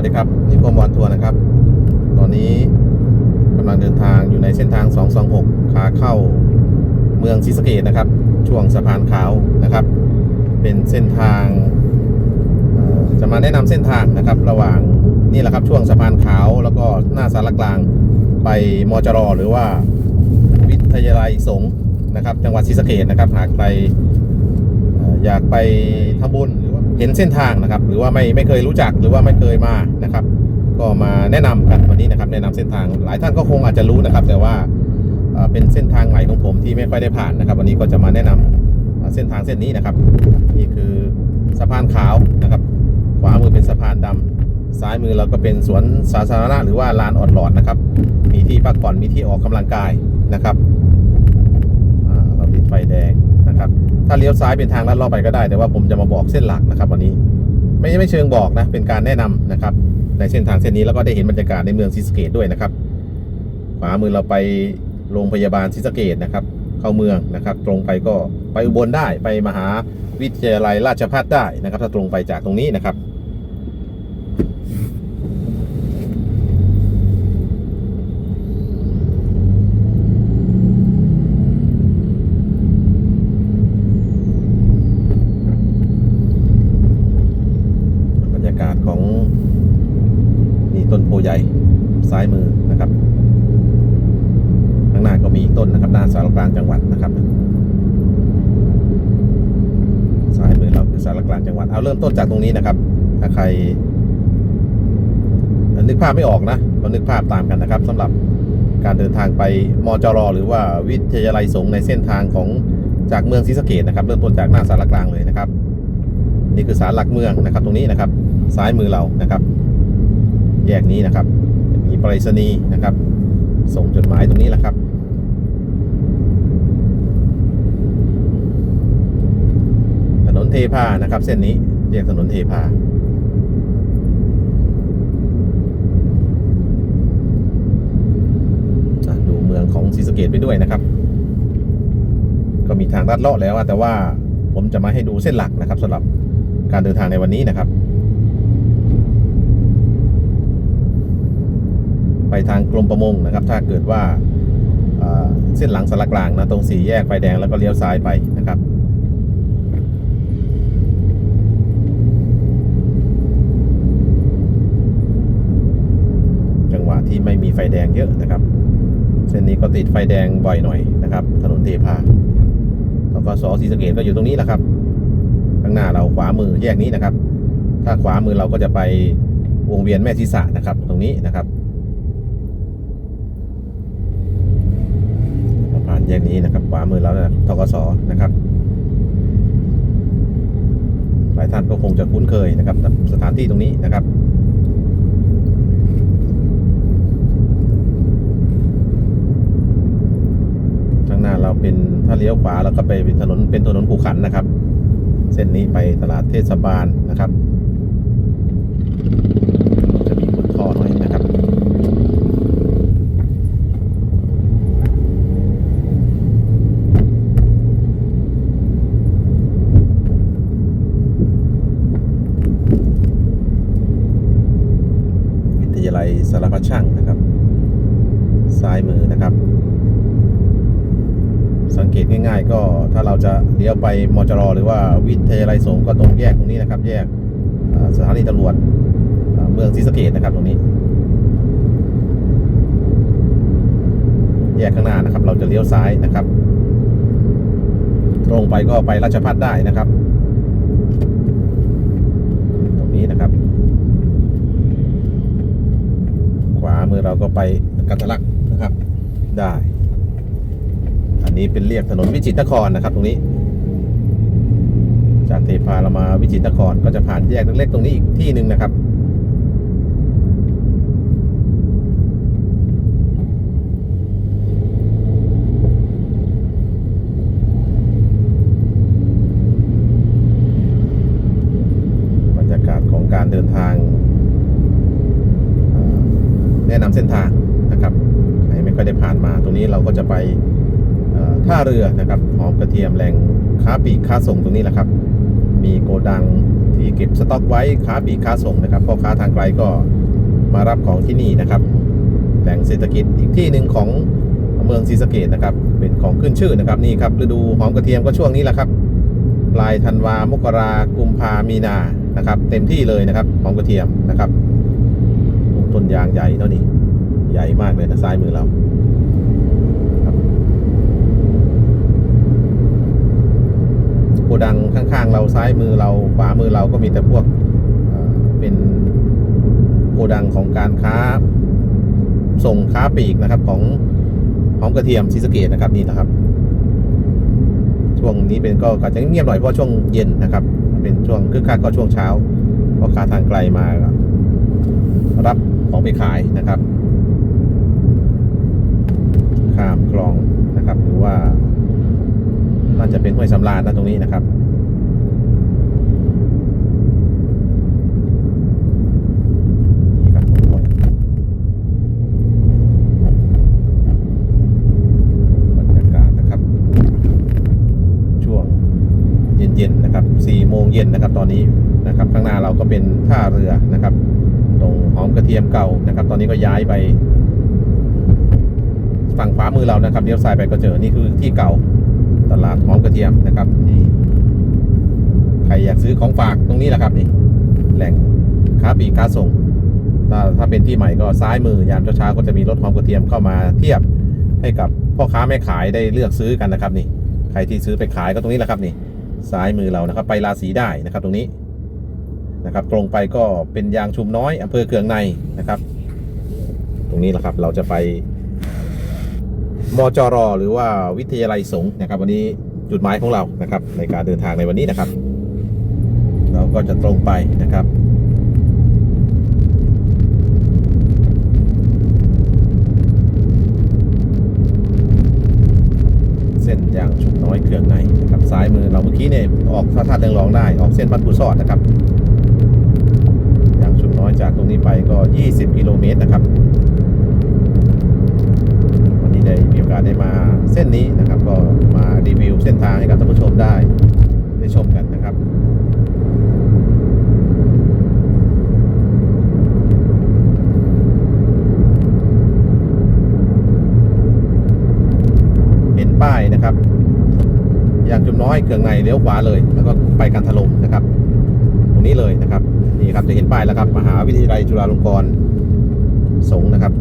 วัสดีครับนิคมวอนทัวร์นะครับ ตอนนี้กำลังเดินทางอยู่ในเส้นทาง 226 ขาเข้าเมืองศรีสะเกดนะครับ ช่วงสะพานขาวนะครับ เป็นเส้นทางจะมาแนะนำเส้นทางนะครับ ระหว่างนี่แหละครับช่วงสะพานขาว แล้วก็หน้าสารกลางไปมจรหรือว่าวิทยาลัยสงฆ์นะครับ จังหวัดศรีสะเกดนะครับ หากใครอยากไปทำบุญ เห็นเส้นทางนะครับ หรือว่าไม่ไม่เคยรู้จักหรือว่าไม่เคยมานะครับ ก็มาแนะนำกันวันนี้นะครับ แนะนำเส้นทางหลายท่านก็คงอาจจะรู้นะครับ แต่ว่าเป็นเส้นทางใหม่ของผมที่ไม่ค่อยได้ผ่านนะครับ วันนี้ก็จะมาแนะนำเอ่อเส้นทางเส้นนี้นะครับ นี่คือสะพานขาวนะครับขวามือเป็นสะพานดำซ้ายมือเราก็เป็นสวนสาธารณะหรือว่าลานออดหลอดนะครับ มีที่พักผ่อนมีที่ออกกำลังกายนะครับเราติดไฟแดง นะครับ ถ้าเลี้ยวซ้ายเป็นทางลัดเลาะไปก็ได้ แต่ว่าผมจะมาบอกเส้นหลักนะครับ วันนี้ไม่ไม่เชิงบอกนะ เป็นการแนะนำนะครับ ในเส้นทางเส้นนี้แล้วก็ได้เห็นบรรยากาศในเมืองซิสเกตด้วยนะครับขวามือเราไปโรงพยาบาลซิสเกตนะครับ เข้าเมืองนะครับ ตรงไปก็ไปอุบลได้ไปมหาวิทยาลัยราชภัฏได้นะครับ ถ้าตรงไปจากตรงนี้นะครับ บรรยากาศของนี่ต้นโพใหญ่ ซ้ายมือนะครับ ข้างหน้าก็มีต้นนะครับ หน้าสารกลางจังหวัดนะครับซ้ายมือเราคือสารกลางจังหวัดเอาเริ่มต้นจากตรงนี้นะครับ ถ้าใครนึกภาพไม่ออกนะก็นึกภาพตามกันนะครับสำหรับการเดินทางไปมจรหรือว่าวิทยาลัยสงในเส้นทางของจากเมืองศรีสะเกดนะครับ เริ่มต้นจากหน้าสารกลางเลยนะครับ นี่คือสารหลักเมืองนะครับ ตรงนี้นะครับ ซ้ายมือเรานะครับ แยกนี้นะครับ มีไปรษณีย์นะครับ ส่งจดหมายตรงนี้แหละครับ ถนนเทพานะครับ เส้นนี้เรียกถนนเทพาดูเมืองของศรีสะเกดไปด้วยนะครับ ก็มีทางลัดเลาะแล้วแต่ว่าผมจะมาให้ดูเส้นหลักนะครับสำหรับการเดินทางในวันนี้นะครับ ไปทางกรมประมงนะครับ ถ้าเกิดว่าเส้นหลังสารกลางนะตรงสี่แยกไฟแดงแล้วก็เลี้ยวซ้ายไปนะครับจังหวะที่ไม่มีไฟแดงเยอะนะครับ เส้นนี้ก็ติดไฟแดงบ่อยหน่อยนะครับ ถนนเทพาแล้วก็สอศรีสะเกดก็อยู่ตรงนี้แหละครับ ข้างหน้าเราขวามือแยกนี้นะครับ ถ้าขวามือเราก็จะไปวงเวียนแม่ทิสะนะครับ ตรงนี้นะครับผ่าน แยกนี้นะครับขวามือเรานะทกสนะครับ หลายท่านก็คงจะคุ้นเคยนะครับสถานที่ตรงนี้นะครับข้างหน้าเราเป็นถ้าเลี้ยวขวาเราก็ไปถนนเป็นถนนภูขันนะครับ เส้นนี้ไปตลาดเทศบาลนะครับ จะมีคนท่อหน่อยนะครับ วิทยาลัยสารพัดช่างนะครับ ซ้าย มือนะครับ สังเกตง่ายๆ ก็ถ้าเราจะเลี้ยวไปมจรหรือว่าวิทยาลัยสงก็ตรงแยกตรงนี้นะครับ แยกสถานีตำรวจเมืองศรีสะเกดนะครับตรงนี้ แยกข้างหน้านะครับ เราจะเลี้ยวซ้ายนะครับ ตรงไปก็ไปราชพัฒได้นะครับ ตรงนี้นะครับ ขวามือเราก็ไปกันทะลักนะครับ ได้ อันนี้เป็นเรียกถนนวิจิตรนครนะครับ ตรงนี้ จากเทพาเรามาวิจิตรนครก็จะผ่านแยกเล็กๆตรงนี้อีกที่หนึ่งนะครับ บรรยากาศของการเดินทางเอ่อแนะนำเส้นทางนะครับใครไม่ค่อยได้ผ่านมาตรงนี้เราก็จะไป เอ่อท่าเรือนะครับหอมกระเทียมแหล่งค้าปีกค้าส่งตรงนี้แหละครับ มีโกดังที่เก็บสต็อกไว้ค้าปีกค้าส่งนะครับพ่อค้าทางไกลก็มารับของที่นี่นะครับแหล่งเศรษฐกิจอีกที่หนึ่งของเมืองศรีสะเกดนะครับ เป็นของขึ้นชื่อนะครับนี่ครับฤดูหอมกระเทียมก็ช่วงนี้แหละครับปลายธันวามกรากุมภามีนานะครับ เต็มที่เลยนะครับหอมกระเทียมนะครับต้นยางใหญ่เท่านี้ใหญ่มากเลยนะซ้ายมือเราครับโกดังข้างๆ เราซ้ายมือเราขวามือเราก็มีแต่พวกเป็นโกดังของการค้าส่งค้าปลีกนะครับของหอมกระเทียมซีสเกตนะครับนี่นะครับ ช่วงนี้เป็นก็อาจจะเงียบหน่อยเพราะช่วงเย็นนะครับ เป็นช่วงคึกคักก็ช่วงเช้าเพราะค้าทางไกลมาก็รับของไปขายนะครับ ข้ามคลองนะครับหรือว่า น่าจะเป็นห้วยสำราญนะตรงนี้นะครับ นี่ครับห้วยบรรยากาศนะครับ ช่วงเย็นๆนะครับ4โมงเย็นนะครับตอนนี้นะครับ ข้างหน้าเราก็เป็นท่าเรือนะครับ ตรงหอมกระเทียมเก่านะครับ ตอนนี้ก็ย้ายไปฝั่งขวามือเรานะครับเลี้ยวซ้ายไปก็เจอ นี่คือที่เก่า ตลาดหอมกระเทียมนะครับนี่ใครอยากซื้อของฝากตรงนี้แหละครับนี่แหล่งค้าปลีกค้าส่ง ถ้าถ้าเป็นที่ใหม่ก็ซ้ายมือยามเช้าๆก็จะมีรถหอมกระเทียมเข้ามาเทียบให้กับพ่อค้าแม่ขายได้เลือกซื้อกันนะครับนี่ใครที่ซื้อไปขายก็ตรงนี้แหละครับนี่ซ้ายมือเรานะครับ ไปราศีได้นะครับตรงนี้นะครับ ตรงไปก็เป็นยางชุมน้อยอำเภอเคืองในนะครับ ตรงนี้แหละครับเราจะไป มจร หรือว่าวิทยาลัยสงฆ์นะครับ วันนี้จุดหมายของเรานะครับ ในการเดินทางในวันนี้นะครับ เราก็จะตรงไปนะครับเส้นยางชุมน้อยเขื่องในนะครับซ้ายมือเราเมื่อกี้เนี่ยออกพระธาตุเรืองรองได้ ออกเส้นบ้านปูซอดนะครับยางชุมน้อยจากตรงนี้ไปก็ 20 กิโลเมตรนะครับ วันนี้ได้มีโอกาสได้มาเส้นนี้นะครับ ก็มารีวิวเส้นทางให้กับท่านผู้ชมได้ได้ชมกันนะครับเห็นป้ายนะครับ อย่างจุมน้อยเกืองในเลี้ยวขวาเลย แล้วก็ไปกันถล่มนะครับ ตรงนี้เลยนะครับนี่ครับจะเห็นป้ายแล้วครับมหาวิทยาลัยจุฬาลงกรณ์สงนะครับ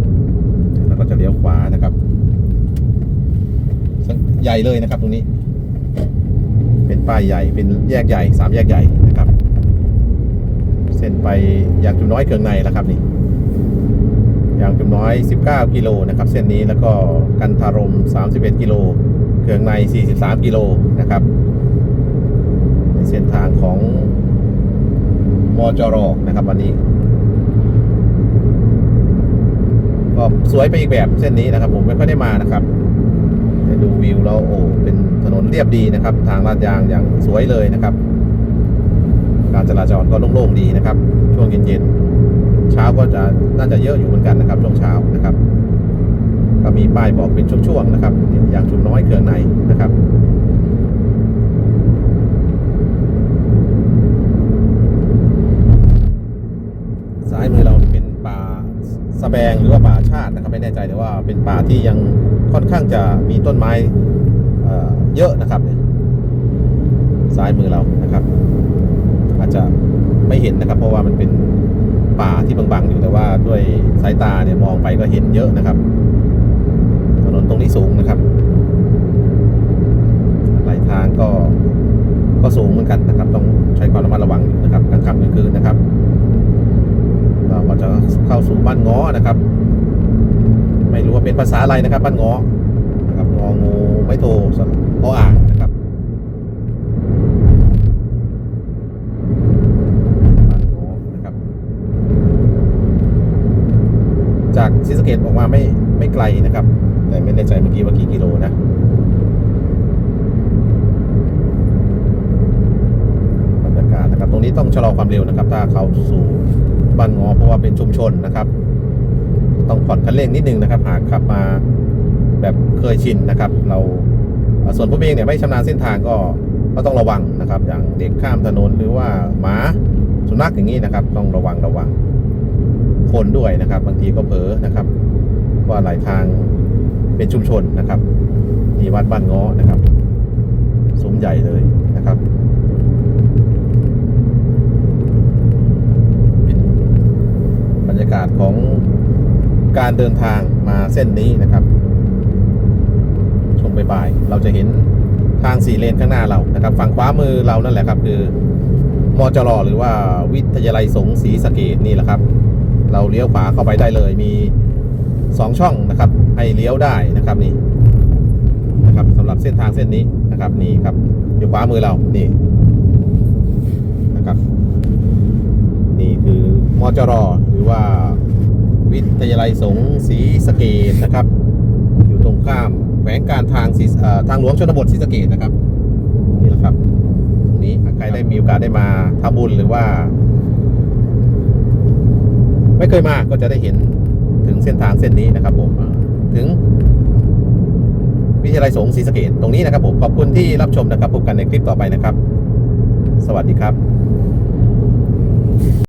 แล้วก็จะเลี้ยวขวานะครับ ใหญ่เลยนะครับ ตรงนี้ เป็นป้ายใหญ่เป็นแยกใหญ่สามแยกใหญ่นะครับ เส้นไปอยางจุมน้อยเกืองในแล้วครับนี่อยางจุมน้อย 19 กิโลนะครับ เส้นนี้แล้วก็กันทารม 31 กิโลเคืองใน 43 กิโลนะครับในเส้นทางของมจรนะครับ วันนี้ก็สวยไปอีกแบบเส้นนี้นะครับ ผมไม่ค่อยได้มานะครับ ดูวิวแล้วโอ้เป็นถนนเรียบดีนะครับ ทางลาดยางอย่างสวยเลยนะครับ การจราจรก็โล่งๆดีนะครับ ช่วงเย็นๆเช้าก็จะน่าจะเยอะอยู่เหมือนกันนะครับช่วงเช้านะครับ ก็มีป้ายบอกเป็นช่วงๆนะครับ อย่างชุมน้อยเครื่องในนะครับ ซ้ายมือเราเป็นป่าสะ แบงหรือว่าป่าชาตินะครับไม่แน่ใจแต่ว่าเป็นป่าที่ยังค่อนข้างจะมีต้นไม้เเยอะนะครับซ้ายมือเรานะครับ อาจจะไม่เห็นนะครับ เพราะว่ามันเป็นป่าที่บางๆอยู่แต่ว่าด้วยสายตาเนี่ยมองไปก็เห็นเยอะนะครับถนนตรงนี้สูงนะครับไหลทางก็ก็สูงเหมือนกันนะครับ ต้องใช้ความระมัดระวังนะครับกลางค่ำกลางคืนนะครับ เราก็จะเข้าสู่บ้านง้อนะครับ ไม่รู้ว่าเป็นภาษาอะไรนะครับ บ้านง้อนะครับงองูไม่โทสออ่างนะครับบ้านง้อนะครับ จากศรีสเกดออกมาไม่ไม่ไกลนะครับ แต่ไม่แน่ใจเมื่อกี้ว่ากี่กิโลนะบรรยากาศนะครับตรงนี้ต้องชะลอความเร็วนะครับ ถ้าเข้าสู่ บ้านงอเพราะว่าเป็นชุมชนนะครับ ต้องผ่อนคันเร่งนิดนึงนะครับ หากขับมาแบบเคยชินนะครับ เราอ่าส่วนผมเองเนี่ยไม่ชำนาญเส้นทางก็ก็ต้องระวังนะครับ อย่างเด็กข้ามถนนหรือว่าหมาสุนัขอย่างนี้นะครับ ต้องระวังระวัง คนด้วยนะครับ บางทีก็เผลอนะครับ ว่าหลายทางเป็นชุมชนนะครับมีวัดบ้านง้อนะครับ สมใหญ่เลยนะครับ เป็นบรรยากาศของ การเดินทางมาเส้นนี้นะครับช่วงบ่ายๆเราจะเห็นทางสี่เลนข้างหน้าเรานะครับ ฝั่งขวามือเรานั่นแหละครับคือมจรหรือว่าวิทยาลัยสงศรีสะเกดนี่แหละครับ เราเลี้ยวขวาเข้าไปได้เลยมีสองช่องนะครับ ให้เลี้ยวได้นะครับนี่นะครับสำหรับเส้นทางเส้นนี้นะครับนี่ครับอยู่ขวามือเรานี่นะครับ นี่คือมจรหรือว่า วิทยาลัยสงฆ์ศรีสะเกดนะครับ อยู่ตรงข้ามแขวงการทางศรีทางหลวงชนบทศรีสะเกดนะครับนี่แหละครับตรงนี้ใครได้มีโอกาสได้มาทำบุญหรือว่า ไม่เคยมาก็จะได้เห็นถึงเส้นทางเส้นนี้นะครับ ผมถึงวิทยาลัยสงฆ์ศรีสะเกดตรงนี้นะครับผมขอบคุณที่รับชมนะครับพบกันในคลิปต่อไปนะครับ สวัสดีครับ